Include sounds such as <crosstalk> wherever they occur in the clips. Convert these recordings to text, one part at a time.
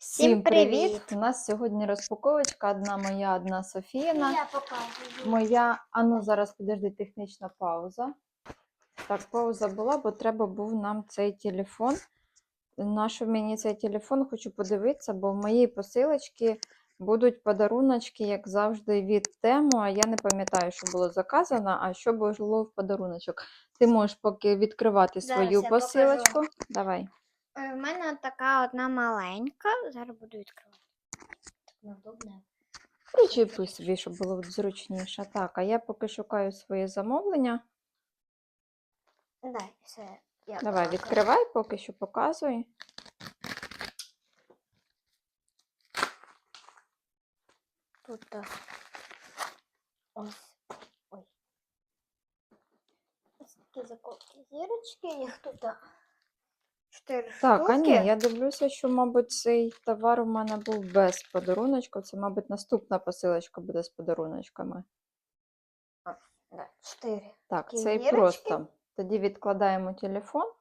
Всім привіт! У нас сьогодні розпаковочка. Одна моя, одна Софіїна. Я показую. Моя, а ну зараз підожди, технічна пауза. Так, пауза була, бо треба був нам цей телефон. Нащо мені цей телефон? Хочу подивитися, бо в моїй посилочці будуть подаруночки, як завжди, від тему. А я не пам'ятаю, що було заказано, а що було в подаруночок. Ти можеш поки відкривати Зараз свою я посилочку. Давай. У Е, мене така одна маленька. Зараз буду відкривати. Так неудобно. Причіпи собі, щоб було зручніше. Так, а я поки шукаю своє замовлення. Дай, все. Я Давай, покажу. відкривай, поки що показуй. Тут ось. Ой. Ось такі заколки зірочки, їх тут а, чотири Так, штуки. а ні, я дивлюся, що, мабуть, цей товар у мене був без подаруночку. Це, мабуть, наступна посилочка буде з подаруночками. Да, чотири. Так, Такі цей зірочки. просто. Тоді відкладаємо телефон.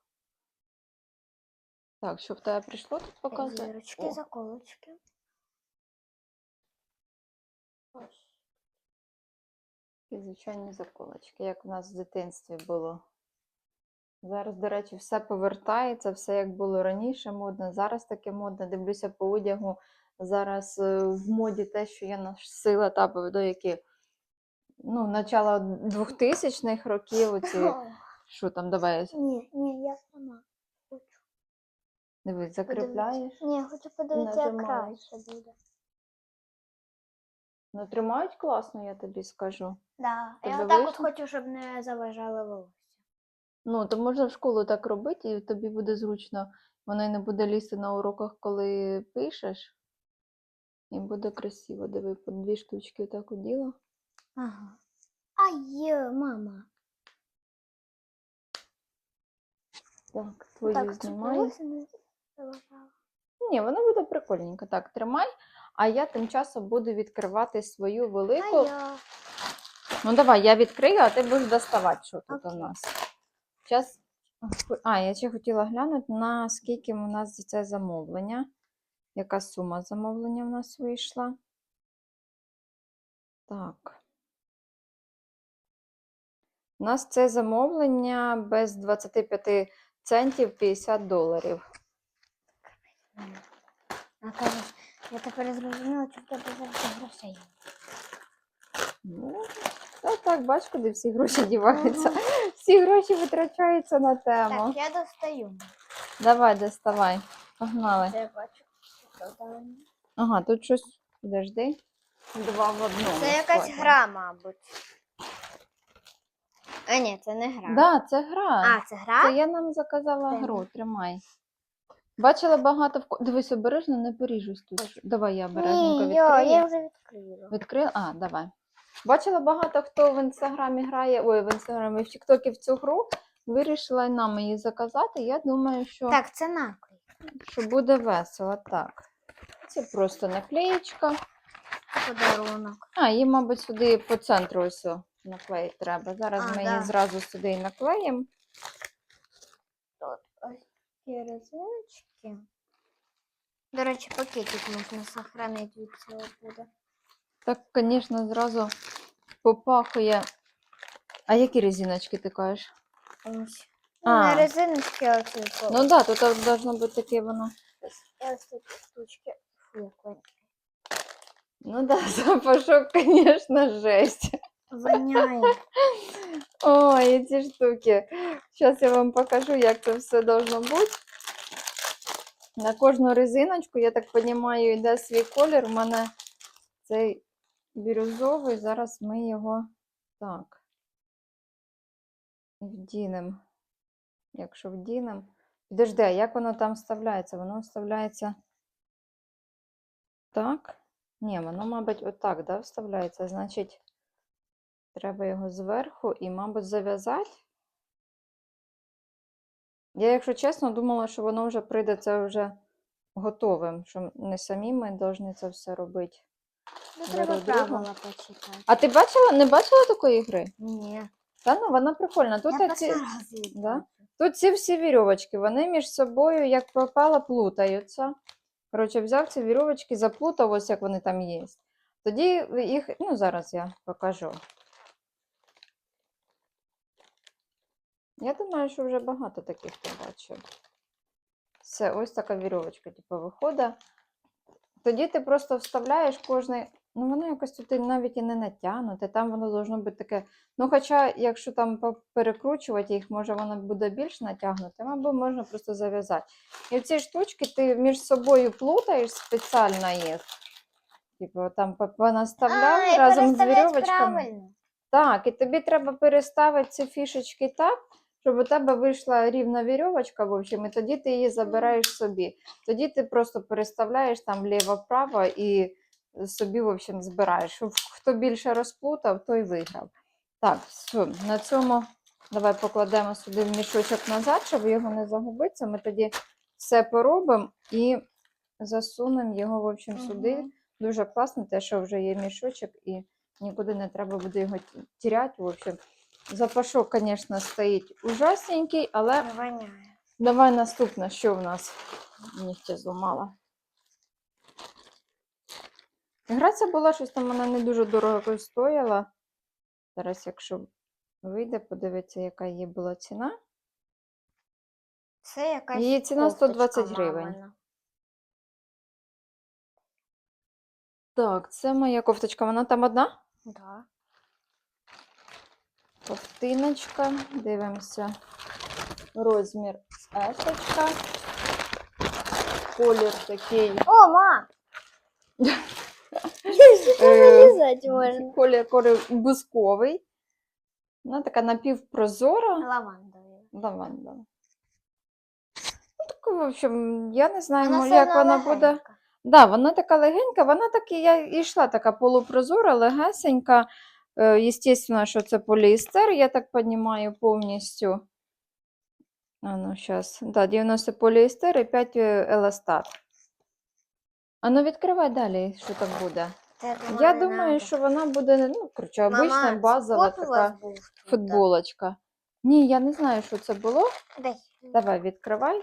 Так, що в тебе прийшло тут показує? Зірочки, О. заколочки. Ось. Такі звичайні заколочки, як в нас в дитинстві було. Зараз, до речі, все повертається, все як було раніше модно, зараз таке модно. Дивлюся по одягу. Зараз е, в моді те, що я носила та до які ну, начало 2000-х років. Оці, <laughs> що там, давай, Ні, ні, я сама хочу. дивись, закріпляєш. Ні, хочу подивитися, як краще буде. Ну, тримають класно, я тобі скажу. Да. Тобі я отак от хочу, щоб не заважало волосся. Ну, то можна в школу так робити, і тобі буде зручно. Воно й не буде лізти на уроках, коли пишеш. І буде красиво. Диви, по дві штучки отак оділа. Ага. А є, мама. Так, твою так, знімаю. Ні, воно буде прикольненько. Так, тримай. А я тим часом буду відкривати свою А велику. я. Ну давай, я відкрию, а ти будеш доставати, що тут у нас. Зараз. А, я ще хотіла глянути, на скільки у нас це замовлення. Яка сума замовлення в нас вийшла? Так. У нас це замовлення без 25 центів 50 доларів. А я тепер зрозуміла, що в тебе завжди грошей. Ну, та так, бач, куди всі гроші діваються. Ага. Всі гроші витрачаються на тему. Так, я достаю. Давай, доставай. Погнали. Це я бачу. Ага, тут щось. Подожди. Два в одному. Це якась схоже. гра, мабуть. А ні, це не гра. Да, це гра. А, це гра? Це я нам заказала Це гру, тримай. Бачила багато в Дивись, обережно, не поріжусь тут. Давай я обережненько Ні, я, відкрию. я вже відкрила. Відкрила? А, давай. Бачила багато хто в інстаграмі грає, ой, в інстаграмі, в Тіктокі в цю гру. Вирішила й нам її заказати. Я думаю, що, Так, це наклей. що буде весело. Так. Це просто наклеєчка. Подарунок. А, її, мабуть, сюди по центру ось наклеїти треба. Зараз А, ми її зразу сюди і наклеїмо. Тут ось такі резиночки. До речі, пакетик можна сохранити від цього буде. Так, звісно, зразу попахує. А які резиночки ти кажеш? Ось. А. Ну, не резиночки, а оці. Ну так, да, тут должно бути таке воно. Ось такі штучки. Фу. Ну да, <laughs> запашок, звісно, жесть. Воняє. <laughs> Ой, ці штуки. Зараз я вам покажу, як це все должно бути. На кожну резиночку, я так розумію, йде свій колір. У мене цей бірюзовий. Зараз ми його так вдінемо. Якщо вдінемо. Підожди, а як воно там вставляється? Воно вставляється так? Ні, воно, мабуть, отак, да, вставляється. Значить, треба його зверху і, мабуть, зав'язати. Я, якщо чесно, думала, що воно вже прийде це вже готовим, що не самі ми повинні це все робити. Ну, Беру другу. правила почитати. А ти бачила, не бачила такої гри? Ні. Та ну, вона прикольна. Тут, я ці, перший раз її Да? тут ці всі вірьовочки, вони між собою, як попало, плутаються. Коротше, взяв ці вірьовочки, заплутав, ось як вони там є. Тоді їх, ну зараз я покажу. Я думаю, що вже багато таких побачив. Все, ось така вірьовочка, типу, виходить. Тоді ти просто вставляєш кожний. Ну, воно якось тут навіть і не натягнуте, там воно должно бути таке. Ну, хоча, якщо там перекручувати їх, може воно буде більш натягнутим, або можна просто зав'язати. І ці штучки ти між собою плутаєш спеціально їх. Типу, там понаставляв А, разом з вірьовочками. правильно. Так, і тобі треба переставити ці фішечки так, щоб у тебе вийшла рівна вірьовочка, в общем, і тоді ти її забираєш собі. Тоді ти просто переставляєш там вліво-вправо і собі, в общем, збираєш. Хто більше розплутав, той виграв. Так, все, на цьому давай покладемо сюди в мішочок назад, щоб його не загубитися. Ми тоді все поробимо і засунемо його, в общем, сюди. Дуже класно, те, що вже є мішочок і нікуди не треба буде його тіряти. В общем, запашок, звісно, стоїть ужасненький, але Воняє. давай наступне, що в нас нігтя зламала. Гра ця була щось там вона не дуже дорого стояла. Зараз, якщо вийде, подивитися, яка її була ціна. Це якась Її ціна 120 кофточка гривень. мамина. Так, це моя кофточка. Вона там одна? Да. Ковтиночка. Дивимося. Розмір есочка. Колір такий. О, ма! <laughs> е, можна. колір, колір бусковий. Вона така напівпрозора. Лавандовий. Лаванда. Ну, так, в общем, я не знаю, Вона як вона буде. легенька. Да, вона така легенька, вона так і я йшла така полупрозора, легесенька. Е, Естественно, що це поліестер, я так розумію, повністю. А ну, зараз. Да, 90 поліестер і 5 еластат. А ну відкривай далі, що там буде. Це, Я думаю, надо. що вона буде, ну, коротше, обична Мама, базова така був футболочка. Ні, я не знаю, що це було. Дай. Давай, відкривай.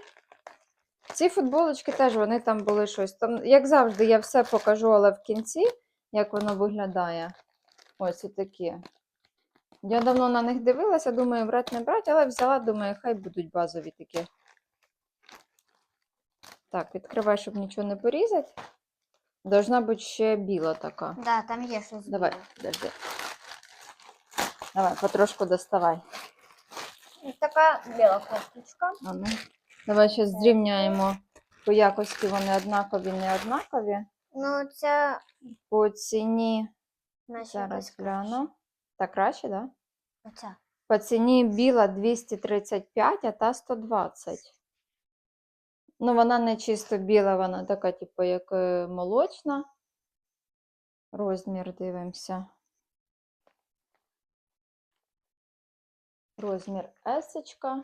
Ці футболочки теж вони там були щось. Там, як завжди, я все покажу, але в кінці, як воно виглядає. Ось такі. Я давно на них дивилася, думаю, брати не брати, але взяла, думаю, хай будуть базові такі. Так, відкривай, щоб нічого не порізати. Должна бути ще біла така. Да, там є щось. Давай, подожди. Давай, потрошку доставай. Ось Така біла кофточка. А ну. Давай ще зрівняємо по якості вони однакові, не однакові. Ну, ця По ціні наші зараз гляну. Так краще, так? Да? Оця. По ціні біла 235, а та 120. Ну, вона не чисто біла, вона така, типу, як е, молочна. Розмір дивимося. Розмір есочка.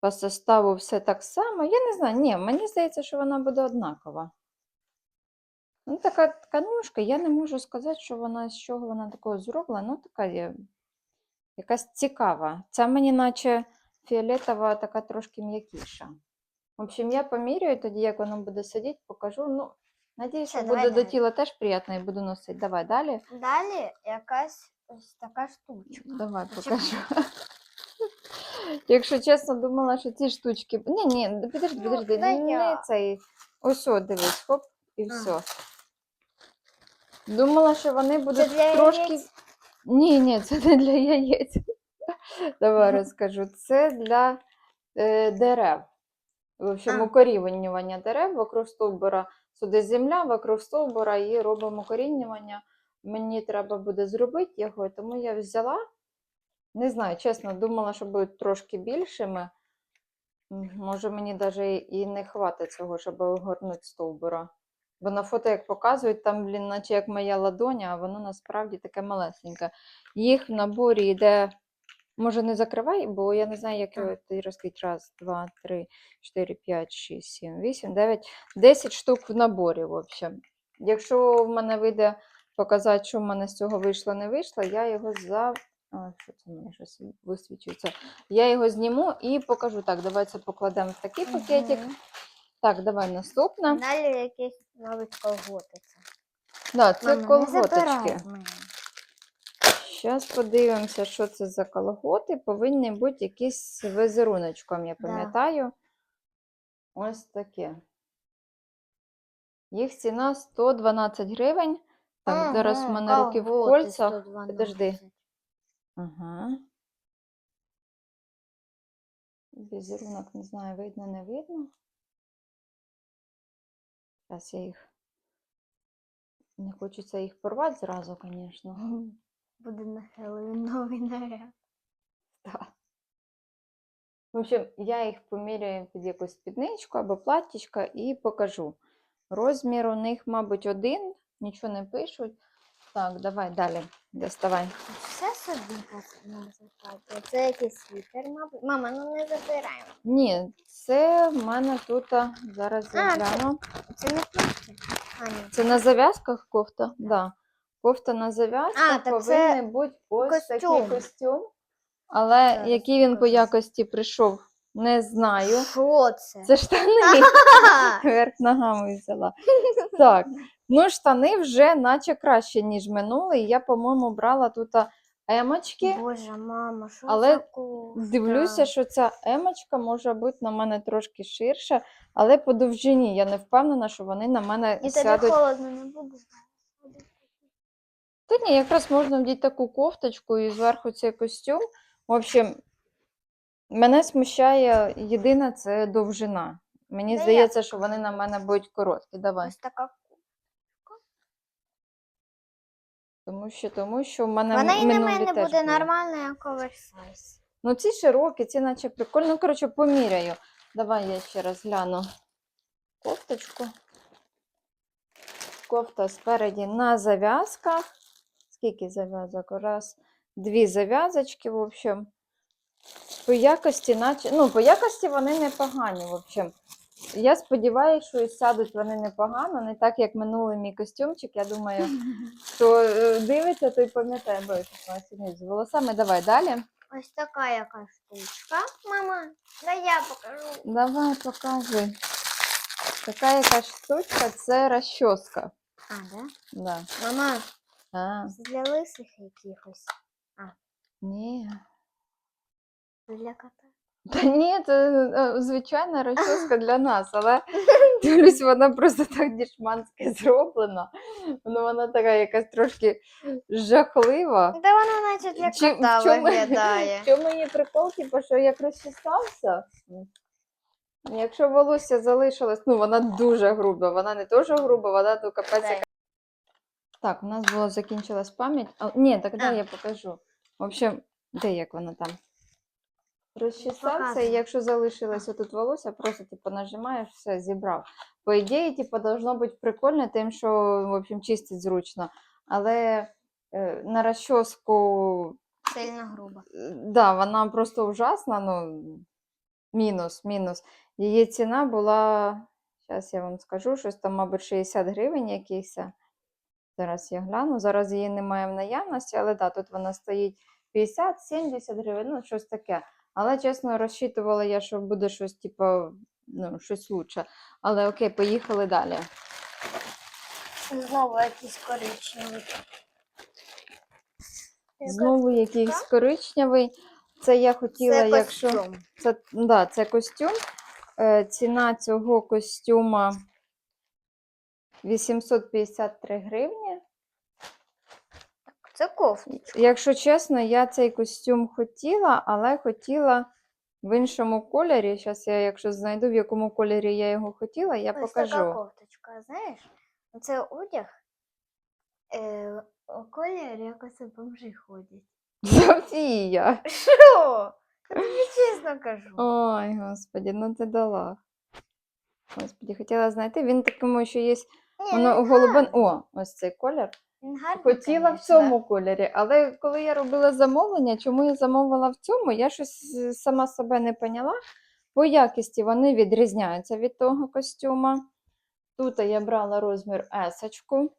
По составу все так само. Я не знаю, ні, мені здається, що вона буде однакова. Ну, така тканюшка, я не можу сказати, що вона з чого вона такого зроблена. Ну, така є якась цікава. Ця мені наче фіолетова, така трошки м'якіша. В общем, я поміряю тоді, як воно буде сидіти, покажу. Ну, надіюсь, що буде до тіла теж приємно і буду носити. Давай далі. Далі якась ось така штучка. Давай покажу. <laughs> Якщо чесно, думала, що ці штучки. Ні, ні, підожди, Ну, підожди, не цей. Ось, дивись, хоп, і все. Думала, що вони будуть для трошки. яєць? Ні, ні, це не для яєць. <laughs> Давай розкажу. Це для е, дерев. В общем, А. укорінювання дерев вокруг стовбура. Сюди земля, вокруг стовбура і робимо укорінювання. Мені треба буде зробити його, тому я взяла. Не знаю, чесно, думала, що будуть трошки більшими. М, Може, мені навіть і не хватить цього, щоб огорнути стовбура. Бо на фото, як показують, там, блін, наче як моя ладоня, а воно насправді таке малесеньке. Їх в наборі йде. Може, не закривай, бо я не знаю, як його ти розкрити. Раз, два, три, чотири, п'ять, шість, сім, вісім, дев'ять, десять штук в наборі, в общем. Якщо в мене вийде показати, що в мене з цього вийшло, не вийшло, я його за. А, що це в мене щось висвічується? Я його зніму і покажу. Так, давай це покладемо в такий пакетик. Так, давай наступна. Далі якісь, мабуть, колготи. Да, це Мама, колготочки. Зараз подивимося, що це за колготи. Повинні бути якісь з візеруночком, я Да. пам'ятаю. Ось таке. Їх ціна 112 гривень. Так, зараз в мене руки в кольцах. 112. Подожди. Ага. Візерунок, не знаю, видно, не видно. Зараз я їх. Не хочеться їх порвати зразу, звісно. <laughs> Буде на Хеллоуін новий наряд. Так. В общем, я їх поміряю під якусь спідничку або платтячко і покажу. Розмір у них, мабуть, один, нічого не пишуть. Так, давай далі. Доставай. Все собі запати. Це якийсь світер, мабуть. Мама, ну не забираємо. Ні, це в мене тут, а, зараз я А, це- гляну. Це не пластик. А, ні. Це на зав'язках кофта? Да. Кофта на зав'язках А, так це повинен бути ось такий костюм. костюм. Але Зараз який він по якості прийшов, не знаю. Що це? Це штани. <laughs> Вверх ногами взяла. Так, ну штани вже наче краще, ніж минулий. Я, по-моєму, брала тут а, емочки. Боже, мама, що Але за? Дивлюся, що ця емочка може бути на мене трошки ширша, але по довжині я не впевнена, що вони на мене І тобі холодно не буде? Та ні, якраз можна вдіти таку кофточку і зверху цей костюм. В общем, мене смущає єдине це довжина. Мені Та здається, що вони на мене будуть короткі. Давай. Ось така. Тому що, тому що в мене Вона і на мене буде були. нормально, як оверсайз. Ну, ці широкі, ці наче прикольно. Ну, коротше, поміряю. Давай я ще раз гляну кофточку. Кофта спереді на зав'язках. Скільки зав'язок? Раз, дві зав'язочки, в общем. По якості, наче, ну, по якості вони непогані, в общем. Я сподіваюся, що і сядуть вони непогано, не так, як минулий мій костюмчик. Я думаю, <laughs> хто е, дивиться, той пам'ятає, бо я сьогодні з волосами. Давай далі. Ось така яка штучка. Мама, дай я покажу. Давай показуй. Така яка штучка, це розчоска. А, да? Да. Мама, А, це для лисих якихось. ні. Для кота. Та ні, це е, звичайна розчоска для нас, але <laughs> дивлюсь, вона просто так дішманськи зроблена. Ну, вона така якась трошки жахлива. Та вона наче для Чи- кота в чому- виглядає. <laughs> В чому її прикол, типу, що як розчесався, якщо волосся залишилось, ну вона дуже груба, вона не дуже груба, вона ну капець. Дай. яка- Так, у нас було закінчилась пам'ять. А, ні, так А. дай я покажу. В общем, де як вона там? Розчесався, і якщо залишилося тут волосся, просто типу нажимаєш, все, зібрав. По ідеї, типу, должно бути прикольно, тим, що в общем, чистить зручно. Але е, на розчоску Сильно грубо. Е, Да, вона просто ужасна, ну, мінус, мінус. Її ціна була, зараз я вам скажу, щось там, мабуть, 60 гривень якихось. Зараз я гляну. Зараз її немає в наявності, але да, тут вона стоїть 50-70 гривень, ну, щось таке. Але, чесно, розчитувала я, що буде щось, типу, ну, щось лучше. Але окей, поїхали далі. Знову якийсь коричневий. Знову якийсь коричневий. Це я хотіла, Це якщо. костюм. Це, да, це костюм. Е, ціна цього костюма 853 гривні. Це кофта. Якщо чесно, я цей костюм хотіла, але хотіла в іншому кольорі. Зараз я, якщо знайду, в якому кольорі я його хотіла, я Ось така кофточка, знаєш? Це одяг е, у кольорі, як оце бомжи ходять. Софія! Що? Я тобі чесно кажу. Ой, господі, ну ти дала. Господі, хотіла знайти. Він такому, що є. Воно він голубен. О, ось цей колір. Він гарний, Хотіла в конечно. цьому кольорі, але коли я робила замовлення, чому я замовила в цьому, я щось е, сама себе не поняла. По якості вони відрізняються від того костюма. Тут я брала розмір есочку.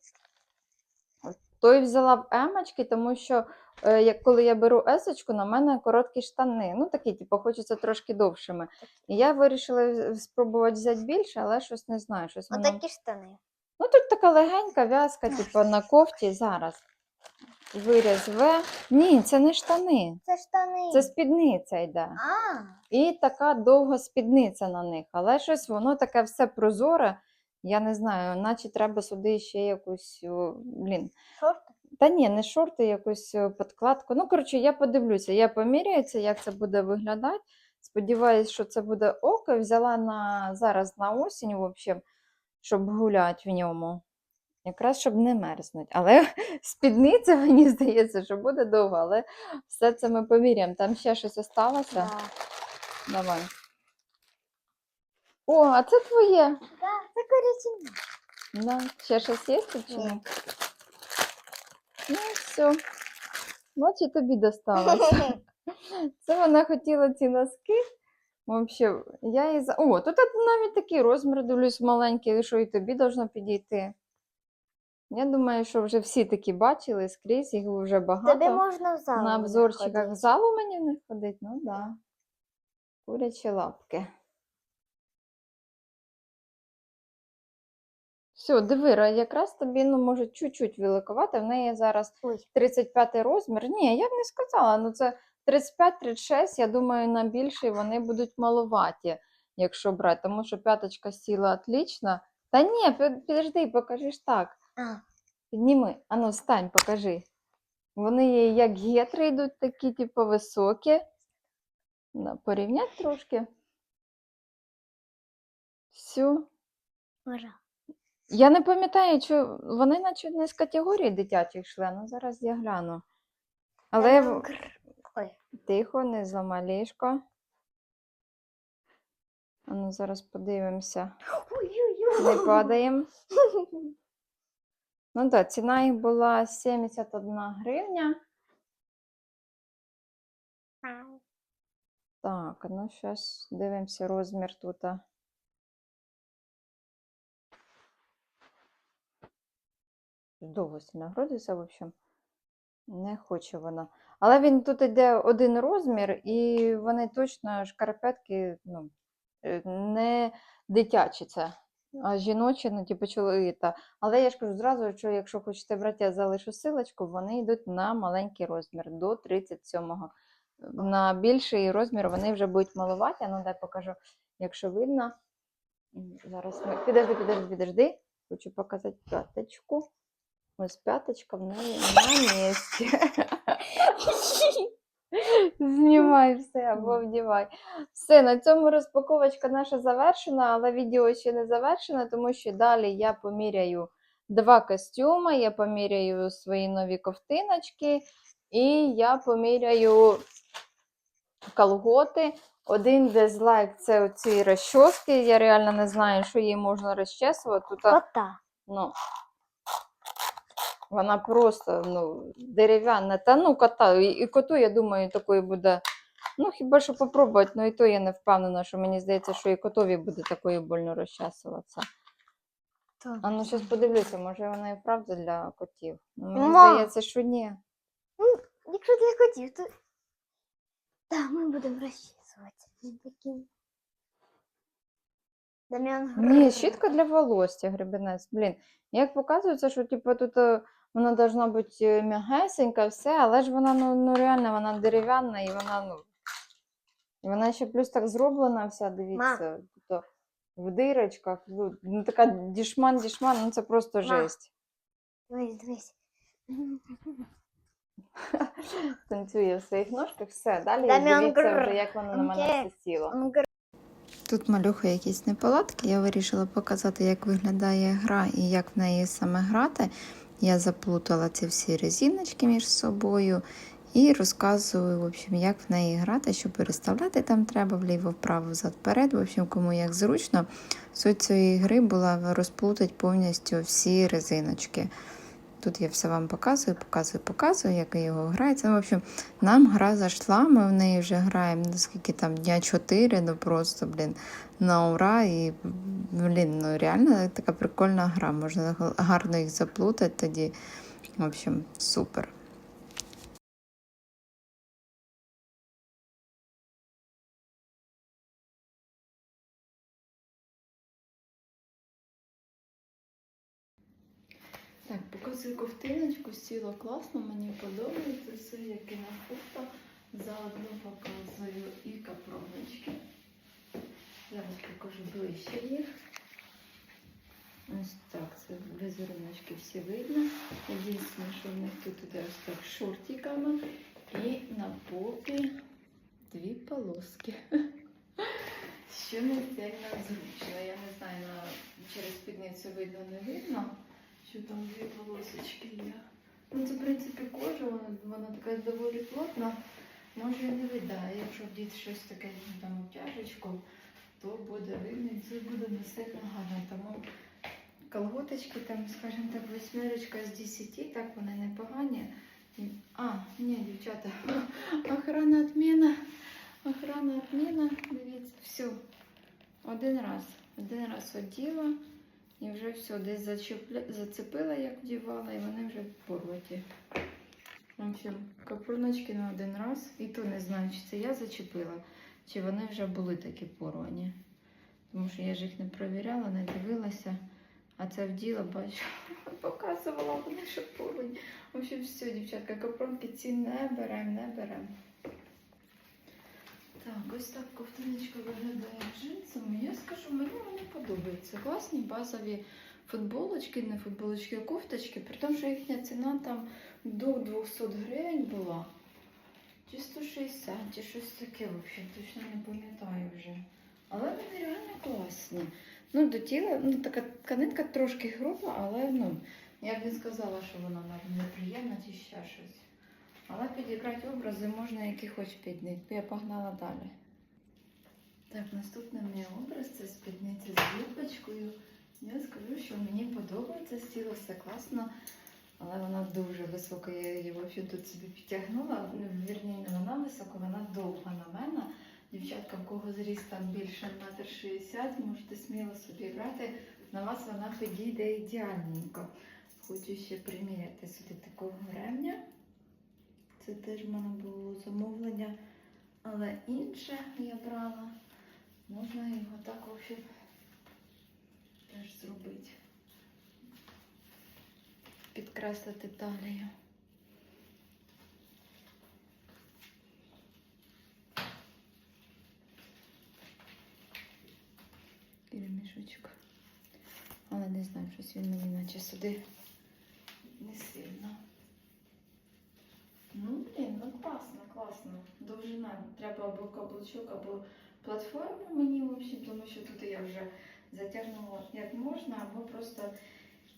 той взяла в емочки, тому що е, як коли я беру есочку, на мене короткі штани. Ну такі, типу, хочеться трошки довшими. І я вирішила спробувати взяти більше, але щось не знаю. Щось воно... Отакі штани. Ну тут така легенька в'язка, типу на кофті зараз. Виріз В. Ні, це не штани. Це штани. Це спідниця йде. А, І така довга спідниця на них. Але щось воно таке все прозоре. Я не знаю, наче треба сюди ще якусь. Блін. шорти. Та ні, не шорти, якусь подкладку. Ну, коротше, я подивлюся, я поміряю як це буде виглядати. Сподіваюсь, що це буде око. Взяла на зараз на осінь, в общем, щоб гуляти в ньому. Якраз щоб не мерзнуть. Але <laughs> спідниця, мені здається, що буде довго, але все це ми поміряємо. Там ще щось осталося. Да. Давай. О, а це твоє. Да, це коричневі. Да. Ще щось є тут чи ні? Ну, все. От і тобі досталось. <laughs> Це вона хотіла ці носки. Вообще, я і за. О, тут навіть такий розмір, дивлюсь, маленький, що і тобі должно підійти. Я думаю, що вже всі такі бачили скрізь, їх вже багато. Тобі можна в зал. На обзорчиках в залу мені них ходить? Ну так. Да. Курячі лапки. Все, диви, ра- якраз тобі, ну, може, чуть-чуть великовато. В неї зараз Ой. 35 розмір. Ні, я б не сказала. Ну, це 35-36, я думаю, на більший вони будуть маловаті, якщо брати, тому що п'яточка сіла отлично. Та ні, пі- підожди, покажи ж так. Підніми, ану, встань, покажи. Вони є як гетри йдуть такі, типу, високі. На, порівнять трошки. Все. Я не пам'ятаю, чи вони наче не з категорії дитячих йшли, ну зараз я гляну. Але. Тихо, не замалішко. Ану, зараз подивимося. Не падаємо. Ну так, ціна їх була 71 гривня. Так, ну зараз дивимося розмір тут. Довго сильно грудиться, в общем. Не хоче вона. Але він тут йде один розмір, і вони точно шкарпетки, ну, е, не дитячі це, а жіночі, ну, типу чоловіка. Але я ж кажу зразу, що якщо хочете брати, я залишу силочку, вони йдуть на маленький розмір до 37-го. На більший розмір вони вже будуть малуваті. Ну, дай покажу, якщо видно. Зараз ми. Підожди, підожди, підожди. Хочу показати п'яточку. Ось п'яточка в неї на місці. Знімай все або вдівай. Все, на цьому розпаковочка наша завершена, але відео ще не завершено, тому що далі я поміряю два костюми, я поміряю свої нові ковтиночки, і я поміряю колготи. Один дизлайк це оці розчоски. Я реально не знаю, що її можна розчесувати. Тут, ну, вона просто ну, дерев'яна. Та ну кота. І, і коту, я думаю, такої буде. Ну, хіба що попробувати, ну і то я не впевнена, що мені здається, що і котові буде такою больно розчесуватися. А ну зараз подивлюся, може вона і правда для котів. Ну, мені Ма! здається, що ні. Якщо ти хотів, то так, ми будемо розчісувати. Він такий. Дам'ян Ні, щітка для волосся, гребенець. Блін, як показується, що типу, тут е, вона должна бути е, м'ягесенька, все, але ж вона ну, ну реально вона дерев'яна і вона, ну. І вона ще плюс так зроблена вся, дивіться, тут, в дирочках. Ну, ну така дішман-дішман, ну це просто Ма. жесть. Дивись, дивись. <laughs> Танцює в своїх ножках, все. Далі дивіться вже, як вона на мене Окей. все сіла. Он гр- Тут малюха якісь неполадки. Я вирішила показати, як виглядає гра і як в неї саме грати. Я заплутала ці всі резиночки між собою і розказую, в общем, як в неї грати, що переставляти там треба вліво, вправо, взад, вперед. В общем, кому як зручно. Суть цієї гри була розплутати повністю всі резиночки. Тут я все вам показую, показую, показую, як його грається. Ну, в общем, нам гра зайшла, ми в неї вже граємо, наскільки там дня 4, ну просто, блін, на ура. І, блін, ну реально така прикольна гра. Можна гарно їх заплутати тоді. В общем, супер. Показую ковтиночку, сіла класно, мені подобається все, яке на фото. Заодно показую і капроночки. Зараз покажу ближче їх. Ось так, це візеруночки всі видно. Єдине, що в них тут іде ось так шортиками і на попі дві полоски. Що не сильно зручно. Я не знаю, через спідницю видно, не видно, що там дві полосочки є. Ну, це, в принципі, кожа, вона, вона така доволі плотна. Може і не видає. Якщо вдіти щось таке там обтяжечку, то буде видно і це буде не сильно гарно. Тому колготочки, там, скажімо так, восьмерочка з 10, так вони непогані. А, ні, дівчата, <laughs> охрана відміна. Охрана відміна. Дивіться, все. Один раз. Один раз оділа і вже все, десь зачепля... зацепила, як вдівала, і вони вже порваті. В общем, капроночки на один раз. І то не знаю, чи це я зачепила, чи вони вже були такі порвані. Тому що я ж їх не провіряла, не дивилася. А це вділа, бачу, <laughs> показувала вони, що порвані. В общем, все, дівчатка, капронки ці не беремо, не беремо. Так, ось так ковтиночка виглядає джинсами. Я скажу, мені вони подобаються. Класні базові футболочки, не футболочки, а кофточки, при тому, що їхня ціна там до 200 гривень була. Чи 160, чи щось таке, взагалі, точно не пам'ятаю вже. Але вони реально класні. Ну, до тіла, ну така тканинка трошки груба, але ну, я б не сказала, що вона навіть неприємна чи ще щось. Але підібрати образи можна, які хоч піднити. Я погнала далі. Так, наступний мій образ це спідниця з юбочкою. Я скажу, що мені подобається, стіло все класно, але вона дуже висока. Я її взагалі тут собі підтягнула. Ну, Вірні, не вона висока, вона довга на мене. Дівчатка, в кого зріст там більше метр шістдесят, можете сміло собі брати. На вас вона підійде ідеальненько. Хочу ще приміряти сюди такого ремня. Це теж в мене було замовлення, але інше я брала. Можна його так взагалі теж зробити. Підкреслити талію. І ремішочок. Але не знаю, щось він мені наче сюди не сильно. Ну, блін, ну класно, класно. Довжина. Треба або каблучок, або платформу мені, в общем, тому що тут я вже затягнула як можна, або просто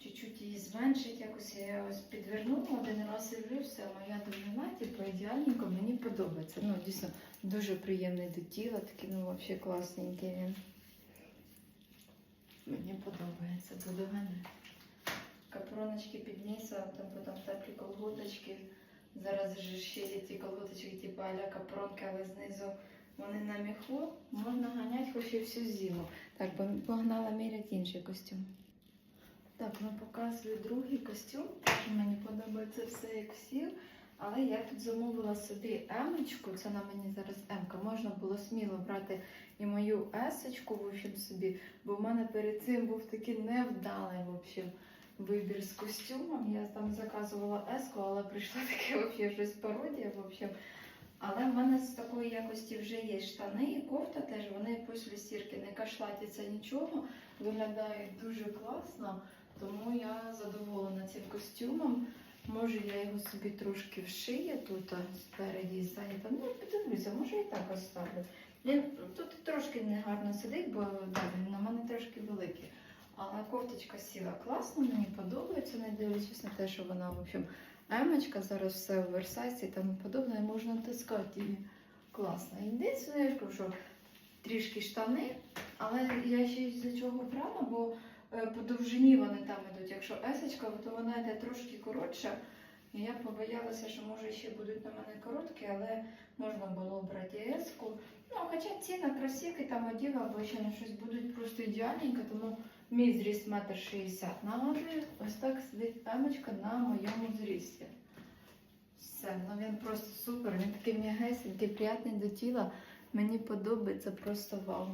чуть-чуть її зменшити, якось я ось підвернула один раз і вже все. Моя довжина, типу, ідеальненько, мені подобається. Ну, дійсно, дуже приємний до тіла, такий, ну, взагалі класненький він. Мені подобається, буде мене. Капроночки під там потім теплі колготочки. Зараз же ще є ті колготочки, типу аля капронки, але знизу вони на міху. Можна ганяти хоч і всю зиму. Так, пом- погнала міряти інший костюм. Так, ну показую другий костюм. Теж мені подобається все як всі. Але я тут замовила собі емочку, це на мені зараз емка. Можна було сміло брати і мою есочку, в общем, собі, бо в мене перед цим був такий невдалий, в общем, вибір з костюмом. Я там заказувала еску, але прийшла таке вообще щось пародія, в общем. Але в мене з такої якості вже є штани і кофта теж. Вони після стірки не кашлатяться нічого, виглядають дуже класно. Тому я задоволена цим костюмом. Може, я його собі трошки вшию тут спереді і. Ну, подивлюся, може і так оставлю. Він тут трошки негарно сидить, бо да, він на мене трошки великий. Але кофточка сіла класно, мені подобається, не дивлячись на те, що вона, в общем, емочка, зараз все в версайці і тому подобне, можна натискати її. Класно. Єдине, я що трішки штани, але я ще з чого брала, бо е, по довжині вони там ідуть. Якщо есочка, то вона йде трошки коротша. І я побоялася, що може ще будуть на мене короткі, але можна було обрати еску. Ну, хоча ці на кросівки там оділа або ще на щось будуть просто ідеальненько, тому мій зріст метр шістдесят нагадує. Ось так сидить емочка на моєму зрісті. Все, ну він просто супер, він такий м'ягесенький, приятний до тіла. Мені подобається просто вау.